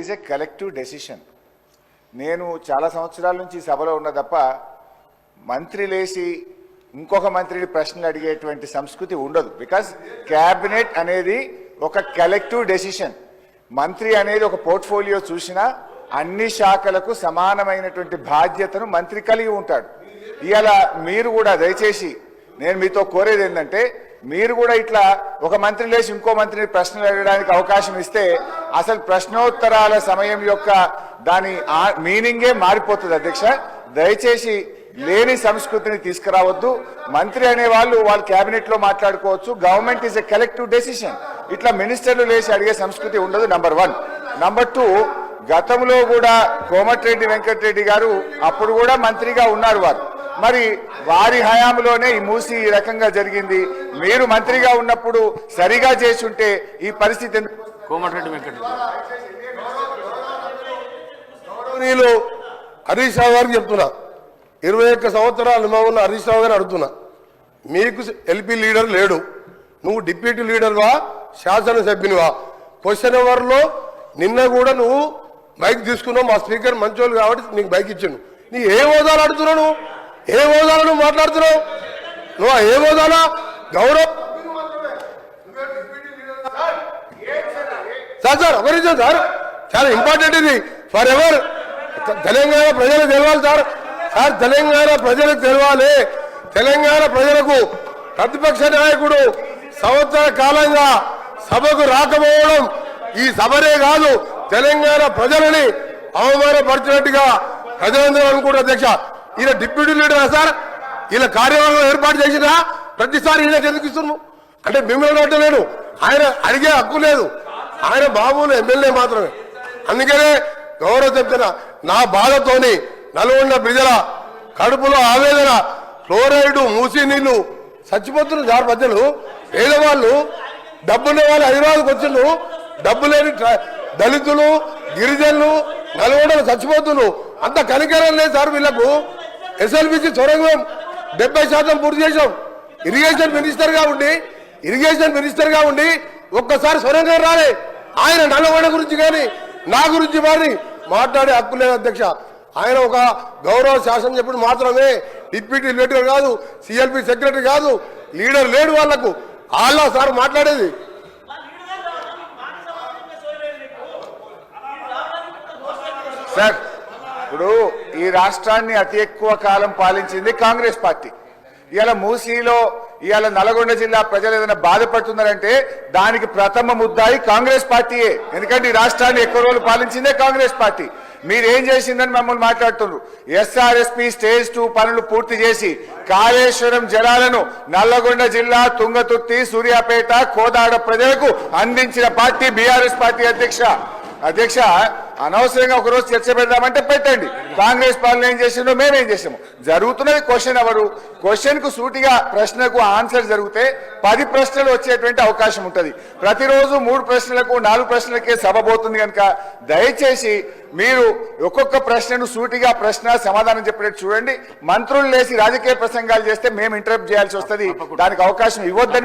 Is a collective decision నేను చాలా సంవత్సరాల నుంచి సభలో ఉన్న తప్ప మంత్రి లేచి ఇంకొక మంత్రిని ప్రశ్నలు అడిగేటువంటి సంస్కృతి ఉండదు. బికాస్ క్యాబినెట్ అనేది ఒక కలెక్టివ్ డెసిషన్ మంత్రి అనేది ఒక పోర్ట్ఫోలియో చూసినా అన్ని శాఖలకు సమానమైనటువంటి బాధ్యతను మంత్రి కలిగి ఉంటాడు. ఇవాళ మీరు కూడా దయచేసి నేను మీతో కోరేది ఏంటంటే మీరు కూడా ఇట్లా ఒక మంత్రి లేచి ఇంకో మంత్రిని ప్రశ్నలు అడగడానికి అవకాశం ఇస్తే అసలు ప్రశ్నోత్తరాల సమయం యొక్క దాని మీనింగే మారిపోతుంది అధ్యక్ష. దయచేసి లేని సంస్కృతిని తీసుకురావద్దు. మంత్రి అనే వాళ్ళు వాళ్ళ కేబినెట్లో మాట్లాడుకోవచ్చు. Government is a collective decision ఇట్లా మినిస్టర్లు లేచి అడిగే సంస్కృతి ఉండదు నంబర్ వన్ నంబర్ టూ గతంలో కూడా కోమటిరెడ్డి వెంకటరెడ్డి గారు అప్పుడు కూడా మంత్రిగా ఉన్నారు వారు. మరి వారి హయాంలోనే ఈ మూసి ఈ రకంగా జరిగింది. మీరు మంత్రిగా ఉన్నప్పుడు సరిగా చేసి ఉంటే ఈ పరిస్థితి ఎందుకు కోమటిరెడ్డి వెంకటరెడ్డి హరీష్ రావు గారికి చెప్తున్నా. ఇరవై ఒక్క సంవత్సరాల అనుభవం ఉన్న హరీష్ రావు గారిని అడుగుతున్నా. మీకు ఎల్పీ లీడర్ లేడు. నువ్వు డిప్యూటీ లీడర్వా శాసనసభ్యునివా క్వశ్చన్ అవర్లో నిన్న కూడా నువ్వు బైక్ తీసుకున్నావు. మా స్పీకర్ మంచోళ్ళు కాబట్టి నీకు బైక్ ఇచ్చాను నీ ఏ హోదాలు అడుగుతున్నావు నువ్వు? ఏ హోదాలు నువ్వు మాట్లాడుతున్నావు? నువ్వు ఏ హోదాలా? గౌరవ సార్ సార్ సార్. చాలా ఇంపార్టెంట్ ఇది. ఫర్ ఎవర్ తెలంగాణ ప్రజలకు తెలవాలి సార్. సార్ తెలంగాణ ప్రజలకు తెలవాలి. తెలంగాణ ప్రజలకు ప్రతిపక్ష నాయకుడు సంవత్సర కాలంగా సభకు రాకపోవడం ఈ సభనే కాదు తెలంగాణ ప్రజలని అవమానపరిచినట్టుగా ప్రజలందరూ అనుకుంటారు అధ్యక్ష. ఈయన డిప్యూటీ లీడరా సార్? ఈయన కార్యవర్గం ఏర్పాటు చేసినా ప్రతిసారి ఈయనకి ఎందుకు ఇస్తున్నాము అంటే మిమ్మల్ని అంటలేను ఆయన అడిగే హక్కు లేదు. ఆయన బాబులు ఎమ్మెల్యే మాత్రమే. అందుకనే గౌరవ చెప్తున్నా నా బాధతోని నల్గొండ ప్రజల కడుపులో ఆవేదన క్లోరైడ్ మూసి నీళ్ళు చచ్చిపోతున్నారు సార్ ప్రజలు పేదవాళ్ళు డబ్బున్న వాళ్ళు హైదరాబాద్కి వచ్చిండ్రు డబ్బు లేని దళితులు గిరిజనులు నల్గొండలు చచ్చిపోతున్నారు అంత కనికరం లేదు సార్ వీళ్ళకు. ఎస్ఎల్బిసి సొరంగం డెబ్బై శాతం పూర్తి చేసాం ఇరిగేషన్ మినిస్టర్గా ఉండి ఇరిగేషన్ మినిస్టర్గా ఉండి ఒక్కసారి సొరంగం రాలే. ఆయన నల్లగొండ గురించి కానీ నా గురించి మరి మాట్లాడే హక్కు లేదు అధ్యక్ష. ఆయన ఒక గౌరవ శాసనం చెప్పిన మాత్రమే డిప్యూటీ లీడర్ కాదు సిఎల్పి సెక్రటరీ కాదు లీడర్ లేడు వాళ్ళకు. వాళ్ళ సార్ మాట్లాడేది. సార్ ఇప్పుడు ఈ రాష్ట్రాన్ని అతి ఎక్కువ కాలం పాలించింది కాంగ్రెస్ పార్టీ. ఇలా మూసీలో ఇవాళ నల్గొండ జిల్లా ప్రజలు ఏదైనా బాధపడుతున్నారంటే దానికి ప్రథమ ముద్దాయి కాంగ్రెస్ పార్టీయే. ఎందుకంటే ఈ రాష్ట్రాన్ని ఎక్కువ రోజులు పాలించిందే కాంగ్రెస్ పార్టీ. మీరేం చేసిందని మమ్మల్ని మాట్లాడుతున్నారు. ఎస్ఆర్ఎస్పి స్టేజ్ టూ పనులు పూర్తి చేసి కాళేశ్వరం జలాలను నల్లగొండ జిల్లా తుంగతుర్తి సూర్యాపేట కోదాడ ప్రజలకు అందించిన పార్టీ బీఆర్ఎస్ పార్టీ అధ్యక్ష. అధ్యక్ష అనవసరంగా ఒక రోజు చర్చ పెడదామంటే పెట్టండి. కాంగ్రెస్ పాలన ఏం చేసిందో మేమేం చేసాము. జరుగుతున్నది క్వశ్చన్ ఎవరు? క్వశ్చన్కు సూటిగా ప్రశ్నకు ఆన్సర్ జరిగితే పది ప్రశ్నలు వచ్చేటువంటి అవకాశం ఉంటుంది. ప్రతిరోజు మూడు ప్రశ్నలకు నాలుగు ప్రశ్నలకే సభ పోతుంది కనుక దయచేసి మీరు ఒక్కొక్క ప్రశ్నను సూటిగా ప్రశ్న సమాధానం చెప్పినట్టు చూడండి. మంత్రులు లేచి రాజకీయ ప్రసంగాలు చేస్తే మేము ఇంటరప్ట్ చేయాల్సి వస్తుంది. దానికి అవకాశం ఇవ్వద్దని